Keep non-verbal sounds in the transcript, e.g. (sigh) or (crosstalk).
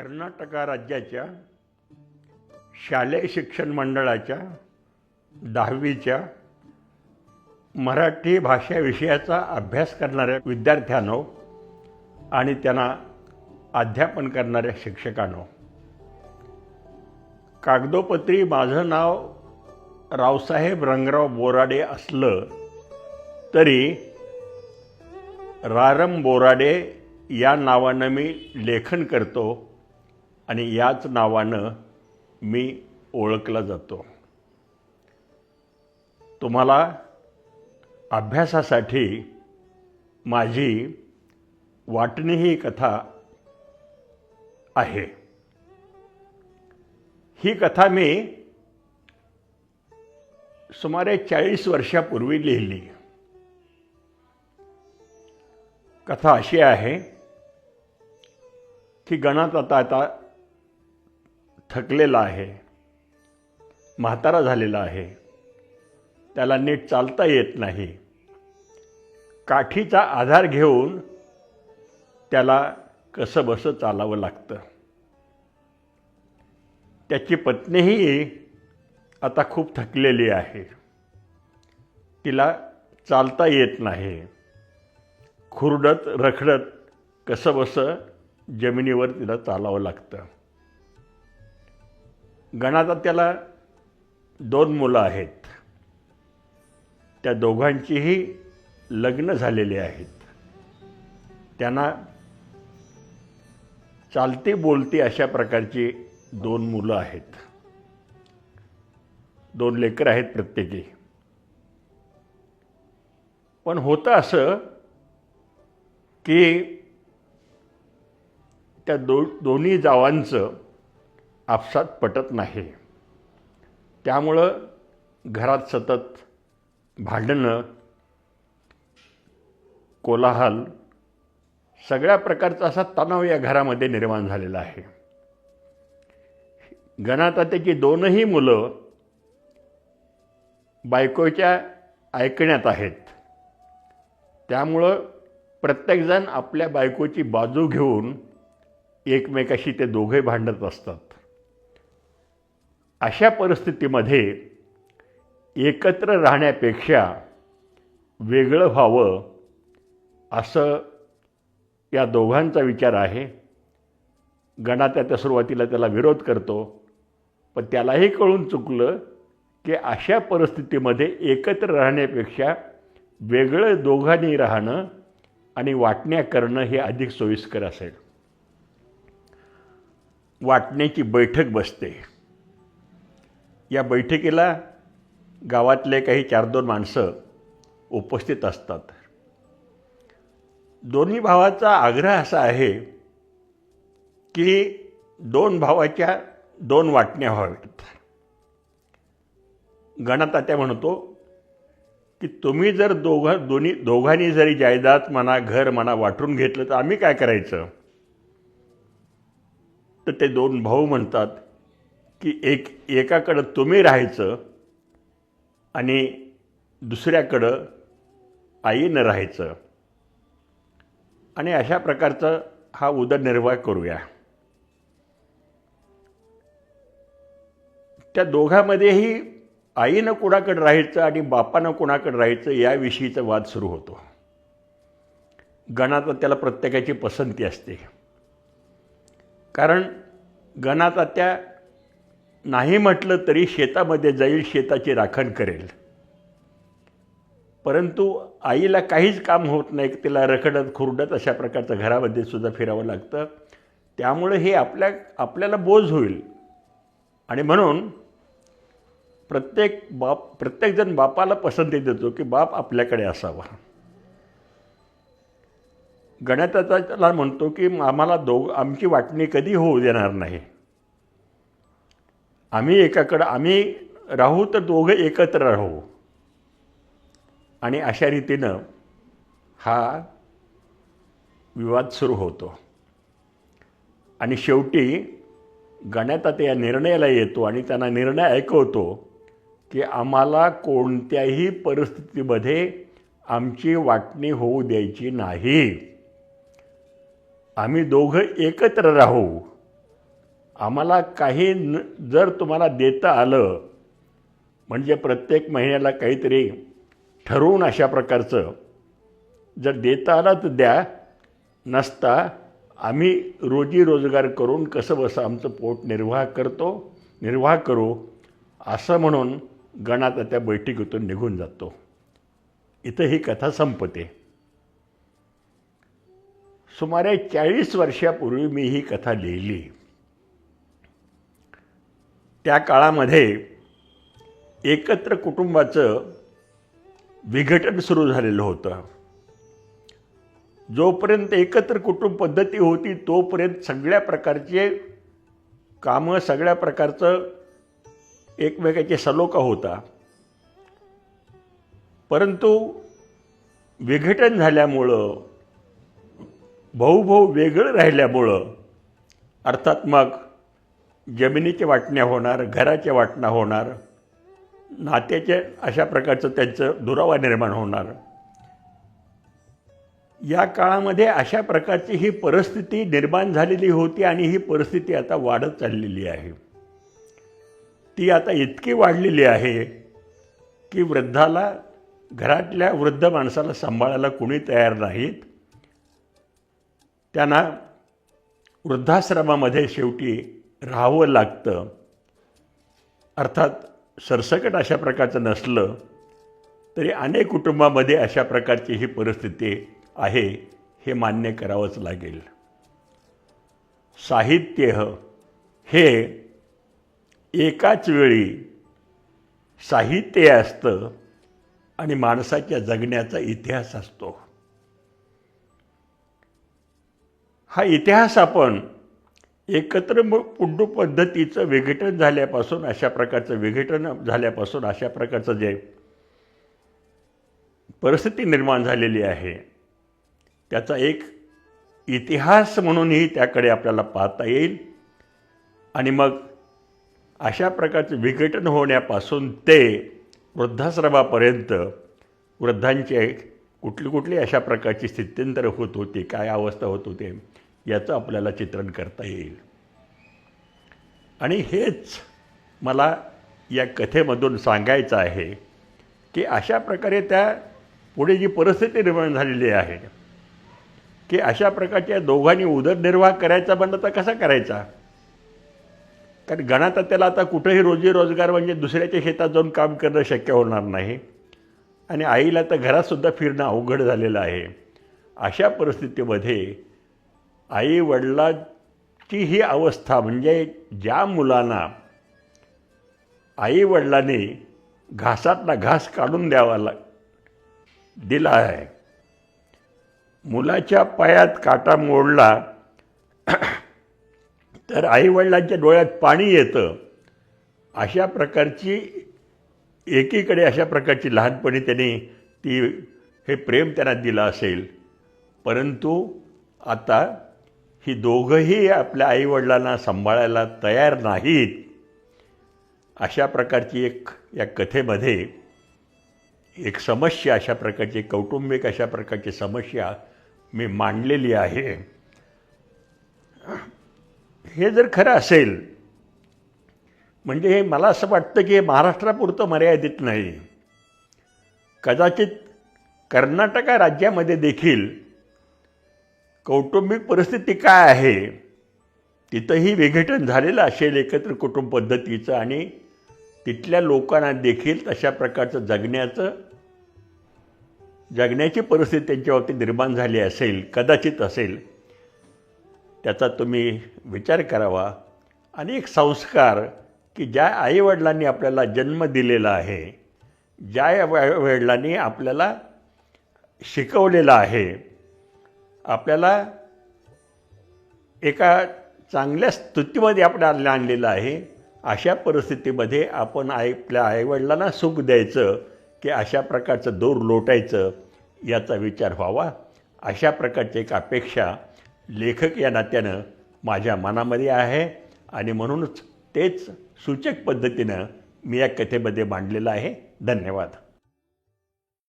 कर्नाटक राज्याच्या शालेय शिक्षण मंडळाच्या दहावीच्या मराठी भाषा विषयाचा अभ्यास करणाऱ्या विद्यार्थ्यांनो आणि त्यांना अध्यापन करणाऱ्या शिक्षकांनो. कागदोपत्री माझं नाव रावसाहेब रंगराव बोराडे असलं तरी रारम बोराडे या नावानं मी लेखन करतो. आणि याच नावानं मी ओळखला जातो. तुम्हाला अभ्यासासाठी माझी वाटणी ही कथा आहे. ही कथा मी सुमारे चाळीस वर्षापूर्वी लिहिली. कथा अशी आहे की गणात आता आता थकलेला आहे म्हातारा झालेला आहे त्याला नीट चालता येत नाही. काठीचा आधार घेऊन त्याला कसं बसं चालावं लागतं. त्याची पत्नीही आता खूप थकलेली आहे. तिला चालता येत नाही. खुरडत रखडत कसं बसं जमिनीवर तिला चालावं लागतं. गणाचा त्याला दोन मुलं आहेत. त्या दोघांचीही लग्न झालेली आहेत. त्यांना चालती बोलती अशा प्रकारची दोन मुलं आहेत. दोन लेकर आहेत प्रत्येकी. पण होतं असं की त्या दो दोन्ही जावांचं आपसात पटत नाही. त्यामुळं घरात सतत भांडणं कोलाहल सगळ्या प्रकारचा असा तणाव या घरामध्ये निर्माण झालेला आहे. गणातात्याची दोनही मुलं बायकोच्या ऐकण्यात आहेत. त्यामुळं प्रत्येकजण आपल्या बायकोची बाजू घेऊन एकमेकाशी ते दोघे भांडत असतात. अशा परिस्थितीमध्ये एकत्र राहण्यापेक्षा वेगळं व्हावं असं या दोघांचा विचार आहे. गणात्या त्या सुरुवातीला त्याला विरोध करतो पण त्यालाही कळून चुकलं की अशा परिस्थितीमध्ये एकत्र राहण्यापेक्षा वेगळं दोघांनी राहणं आणि वाटण्या करणं हे अधिक सोयीस्कर असेल. वाटण्याची बैठक बसते. या बैठकीला गावातले काही चार दोन माणसं उपस्थित असतात. दोन्ही भावाचा आग्रह असा आहे की दोन भावाच्या दोन वाटण्या व्हाव्यात. गणतात्या म्हणतो की तुम्ही जर दोघं दोन्ही दोघांनी जरी जायदाद म्हणा घर म्हणा वाटून घेतलं तर आम्ही काय करायचं? तर ते दोन भाऊ म्हणतात की एक एकाकडं तुम्ही राहायचं आणि दुसऱ्याकडं आईनं राहायचं. आणि अशा प्रकारचं हा उदरनिर्वाह करूया. त्या दोघांमध्येही आईनं कुणाकडे राहायचं आणि बापानं कुणाकडे राहायचं याविषयीचा वाद सुरू होतो. गणात त्याला प्रत्येकाची पसंती असते. कारण गणात त्या नाही म्हटलं तरी शेतामध्ये जाईल शेताची राखण करेल. परंतु आईला काहीच काम होत नाही तिला रखडत खुरडत अशा प्रकारचं घरामध्ये सुद्धा फिरावं लागतं. त्यामुळे हे आपल्या आपल्याला बोज होईल. आणि म्हणून प्रत्येक बाप प्रत्येकजण बापाला पसंती देतो की बाप आपल्याकडे असावा. गणिताचा म्हणतो की आम्हाला दोघ आमची वाटणी कधी होऊ देणार नाही. आम्ही एकाकडं आम्ही राहू तर दोघं एकत्र राहू. आणि अशा रीतीनं हा विवाद सुरू होतो. आणि शेवटी गण्यात या निर्णयाला येतो आणि त्यांना निर्णय ऐकवतो की आम्हाला कोणत्याही परिस्थितीमध्ये आमची वाटणी होऊ द्यायची नाही. आम्ही दोघं एकत्र राहू. आम्हाला काही न जर तुम्हाला देता आलं म्हणजे प्रत्येक महिन्याला काहीतरी ठरवून अशा प्रकारचं जर देता आलं तर द्या नसता आम्ही रोजी रोजगार करून कसं बसं आमचं पोट निर्वाह करतो निर्वाह करू असं म्हणून गणात त्या बैठकीतून निघून जातो. इथं ही कथा संपते. सुमारे चाळीस वर्षापूर्वी मी ही कथा लिहिली. त्या काळामध्ये एकत्र कुटुंबाचं विघटन सुरू झालेलं होतं. जोपर्यंत एकत्र कुटुंब पद्धती होती तोपर्यंत सगळ्या प्रकारचे कामं सगळ्या प्रकारचं एकमेकाचे सलोखा होता. परंतु विघटन झाल्यामुळं भाऊ वेगळं राहिल्यामुळं अर्थात मग जमिनीच्या वाटण्या होणार घराच्या वाटण्या होणार नात्याचे अशा प्रकारचं त्यांचं दुरावा निर्माण होणार. या काळामध्ये अशा प्रकारची ही परिस्थिती निर्माण झालेली होती आणि ही परिस्थिती आता वाढत चाललेली आहे. ती आता इतकी वाढलेली आहे की वृद्धाला घरातल्या वृद्ध माणसाला सांभाळायला कुणी तयार नाहीत. त्यांना वृद्धाश्रमामध्ये शेवटी राहावं लागतं. अर्थात सरसकट अशा प्रकारचं नसलं तरी अनेक कुटुंबामध्ये अशा प्रकारची ही परिस्थिती आहे हे मान्य करावंच लागेल. साहित्य हे एकाच वेळी साहित्य असतं आणि माणसाच्या जगण्याचा इतिहास असतो. हा इतिहास आपण एकत्र मग पुंडू पद्धतीचं विघटन झाल्यापासून अशा प्रकारचं विघटन झाल्यापासून अशा प्रकारचं जे परिस्थिती निर्माण झालेली आहे त्याचा एक इतिहास म्हणूनही त्याकडे आपल्याला पाहता येईल. आणि मग अशा प्रकारचं विघटन होण्यापासून ते वृद्धाश्रमापर्यंत वृद्धांचे कुठली कुठली अशा प्रकारची स्थित्यंतर होत होती काय अवस्था होत होते याचं आपल्याला चित्रण करता येईल. आणि हेच मला या कथेमधून सांगायचं आहे की अशा प्रकारे त्या पुढे जी परिस्थिती निर्माण झालेली आहे की अशा प्रकारच्या दोघांनी उदरनिर्वाह करायचा म्हणलं तर कसा करायचा? कारण गणात त्याला आता कुठंही रोजी रोजगार म्हणजे दुसऱ्याच्या शेतात जाऊन काम करणं शक्य होणार नाही. आणि आईला तर घरातसुद्धा फिरणं अवघड झालेलं आहे. अशा परिस्थितीमध्ये आई वडिलांची ही अवस्था म्हणजे ज्या मुलांना आई वडिलांनी घासातला घास काढून द्यावा लाग दिला आहे. मुलाच्या पायात काटा मोडला (clears throat) तर आईवडिलांच्या डोळ्यात पाणी येतं. अशा प्रकारची एकीकडे अशा प्रकारची लहानपणी त्यांनी ती हे प्रेम त्यांना दिलं असेल. परंतु आता ही दोघंही आपल्या आईवडिलांना सांभाळायला तयार नाहीत अशा प्रकारची एक या कथेमध्ये एक समस्या अशा प्रकारची कौटुंबिक अशा प्रकारची समस्या मी मांडलेली आहे. हे जर खरं असेल म्हणजे हे मला असं वाटतं की हे महाराष्ट्रापुरतं मर्यादित नाही. कदाचित कर्नाटका राज्यामध्ये देखील कौटुंबिक परिस्थिती काय आहे? तिथंही विघटन झालेलं असेल एकत्र कुटुंब पद्धतीचं आणि तिथल्या लोकांना देखील तशा प्रकारचं जगण्याचं जगण्याची परिस्थिती त्यांच्या बाबतीत निर्माण झाली असेल कदाचित असेल त्याचा तुम्ही विचार करावा. आणि एक संस्कार की ज्या आईवडिलांनी आपल्याला जन्म दिलेला आहे ज्या आईवडिलांनी आपल्याला शिकवलेलं आहे आपल्याला एका चांगल्या स्तुतीमध्ये आपण आणलेलं आहे. अशा परिस्थितीमध्ये आपण आई आपल्या आईवडिलांना सुख द्यायचं की अशा प्रकारचं दूर लोटायचं याचा विचार व्हावा. अशा प्रकारची एक अपेक्षा लेखक या नात्यानं माझ्या मनामध्ये आहे आणि म्हणूनच तेच सूचक पद्धतीनं मी या कथेमध्ये मांडलेलं आहे. धन्यवाद.